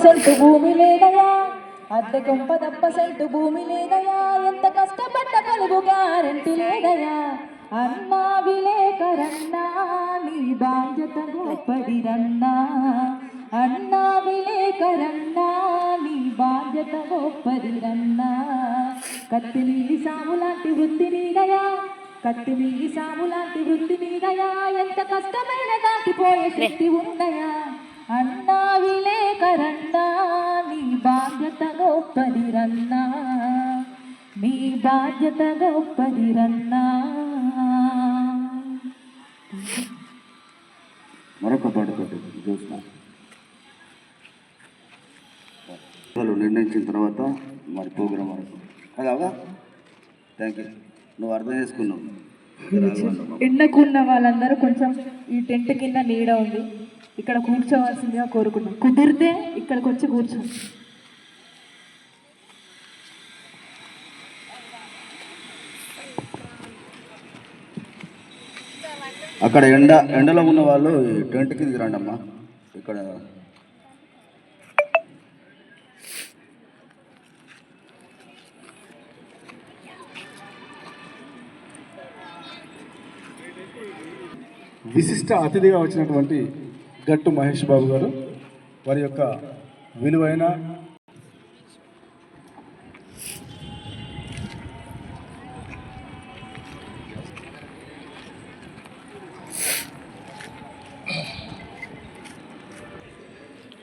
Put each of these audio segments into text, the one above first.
Scent భూమి లేదయా అద్దె కొంప దప్ప సెంటు భూమి లేదయా ఎంత కష్టపడ్డ కలుగు గ్యారంటీ లేదయా అన్నా విలేకరన్నా నీ బాధ్యత గొప్పదిరన్నా అన్నా విలేకరన్నా నీ బాధ్యత గొప్పదిరన్నా కత్తి నీలి సాము లాంటి వృత్తి నీదయా కత్తి నీలి సాము లాంటి వృత్తి నీదయా ఎంత కష్టమైన దాటిపోయే శక్తి ఉందయా అన్నా బాధ్యత గొప్పదిరన్నా మరొక పాటతోటి చూసిన వాళ్ళు నిర్ణయించిన తర్వాత మరి ప్రోగ్రాం వరకు. కదా థ్యాంక్ యూ నువ్వు అర్థం చేసుకున్నావు. ఎండకున్న వాళ్ళందరూ కొంచెం ఈ టెంట్ కింద నీడ ఉంది. ఇక్కడ కూర్చోవలసిందిగా కోరుకున్నాం కుదిరితే ఇక్కడికి వచ్చి కూర్చో అక్కడ ఎండ ఎండలో ఉన్న వాళ్ళు టెంట్ కింద రండి అమ్మా ఇక్కడ విశిష్ట అతిథిగా వచ్చినటువంటి గట్టు మహేష్ బాబు గారు వారి యొక్క విలువైన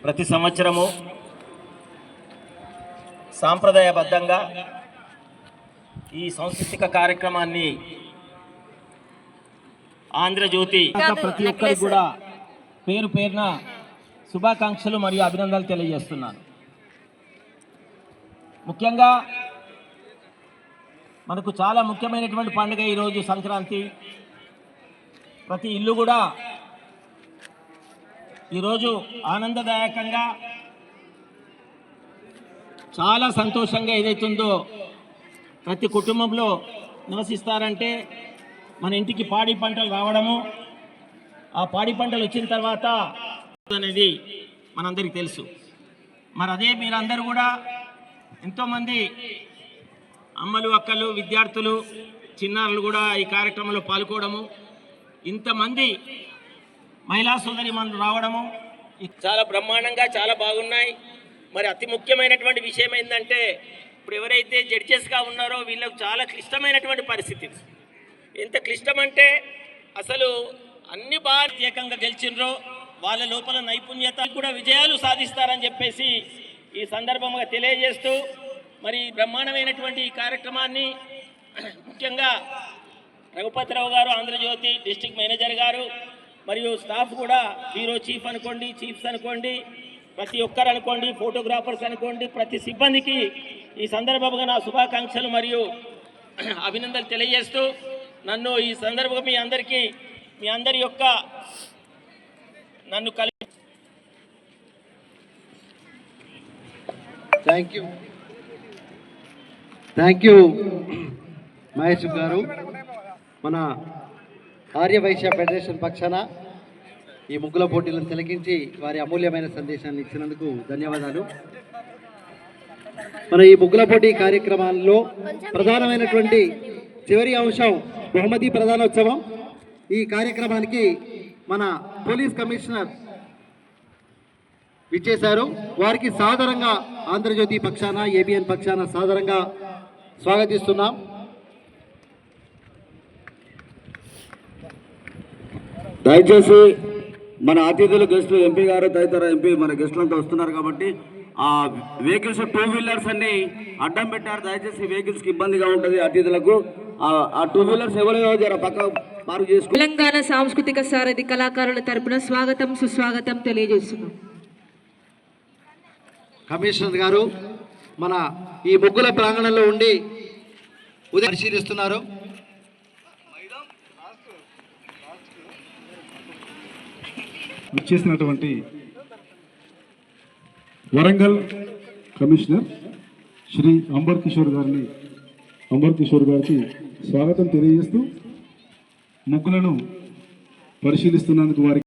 ప్రతి సంవత్సరము సాంప్రదాయబద్ధంగా ఈ సాంస్కృతిక కార్యక్రమాన్ని ఆంధ్రజ్యోతి ప్రతి ఒక్కరికి కూడా పేరు పేరున శుభాకాంక్షలు మరియు అభినందనలు తెలియజేస్తున్నాను. ముఖ్యంగా మనకు చాలా ముఖ్యమైనటువంటి పండుగ ఈరోజు సంక్రాంతి. ప్రతి ఇల్లు కూడా ఈరోజు ఆనందదాయకంగా చాలా సంతోషంగా ఏదైతుందో ప్రతి కుటుంబంలో నివసిస్తారంటే మన ఇంటికి పాడి పంటలు రావడము ఆ పాడి పంటలు వచ్చిన తర్వాత అనేది మనందరికీ తెలుసు. మరి అదే మీరందరూ కూడా ఎంతోమంది అమ్మలు అక్కలు విద్యార్థులు చిన్నారులు కూడా ఈ కార్యక్రమంలో పాల్గొనడము. ఇంతమంది మహిళా సోదరి మనలు రావడము. ఇది చాలా బ్రహ్మాండంగా చాలా బాగున్నాయి. మరి అతి ముఖ్యమైనటువంటి విషయం ఏంటంటే ఇప్పుడు ఎవరైతే జడ్జెస్గా ఉన్నారో వీళ్ళకు చాలా క్లిష్టమైనటువంటి పరిస్థితి ఎంత క్లిష్టమంటే అసలు అన్ని భారతీయకంగా గెలిచినరో గెలిచిండ్రో వాళ్ళ లోపల నైపుణ్యత కూడా విజయాలు సాధిస్తారని చెప్పేసి ఈ సందర్భంగా తెలియజేస్తూ మరి బ్రహ్మాండమైనటువంటి ఈ కార్యక్రమాన్ని ముఖ్యంగా రఘుపతిరావు గారు ఆంధ్రజ్యోతి డిస్టిక్ మేనేజర్ గారు మరియు స్టాఫ్ కూడా హీరో చీఫ్ అనుకోండి చీఫ్స్ అనుకోండి ప్రతి ఒక్కరు అనుకోండి ఫోటోగ్రాఫర్స్ అనుకోండి ప్రతి సిబ్బందికి ఈ సందర్భంగా నా శుభాకాంక్షలు మరియు అభినందనలు తెలియజేస్తూ నన్ను ఈ సందర్భంగా మీ అందరికీ మీ అందరి యొక్క నన్ను కలి thank you thank you Mahesh garu. మన ఆర్యవైశ్య ఫెడరేషన్ పక్షాన ఈ ముగ్గుల పోటీలను తిలకించి వారి అమూల్యమైన సందేశాన్ని ఇచ్చినందుకు ధన్యవాదాలు. మన ఈ ముగ్గుల పోటీ కార్యక్రమాల్లో ప్రధానమైనటువంటి చివరి అంశం బహుమతి ప్రధానోత్సవం. ఈ కార్యక్రమానికి మన పోలీస్ కమిషనర్ విచ్చేశారు. వారికి సాదరంగా ఆంధ్రజ్యోతి పక్షాన ఏబిఎన్ పక్షాన సాధారణంగా స్వాగతిస్తున్నాం. దయచేసి మన అతిథులు గెస్టులు ఎంపీ గారు తదితర ఎంపీ మన గెస్టులంతా వస్తున్నారు కాబట్టి ఆ వెహికల్స్ టూ వీలర్స్ అన్ని అడ్డం పెట్టారు. దయచేసి వెహికల్స్కి ఇబ్బందిగా ఉంటుంది అతిథులకు. ఆ- టూ వీలర్స్ ఎవరో జర పక్క పార్క్ చేసుకో తెలంగాణ సాంస్కృతిక సారథి కళాకారుల తరపున స్వాగతం సుస్వాగతం తెలియజేస్తున్నాం. కమిషనర్ గారు మన ఈ ముగ్గుల ప్రాంగణంలో ఉండి ఉదయం పరిశీలిస్తున్నారు. విచ్చేసినటువంటి వరంగల్ కమిషనర్ శ్రీ అంబర్ కిషోర్ గారిని అంబర్ కిషోర్ గారికి స్వాగతం తెలియజేస్తూ ముగ్గులను పరిశీలిస్తున్నందుకు వారికి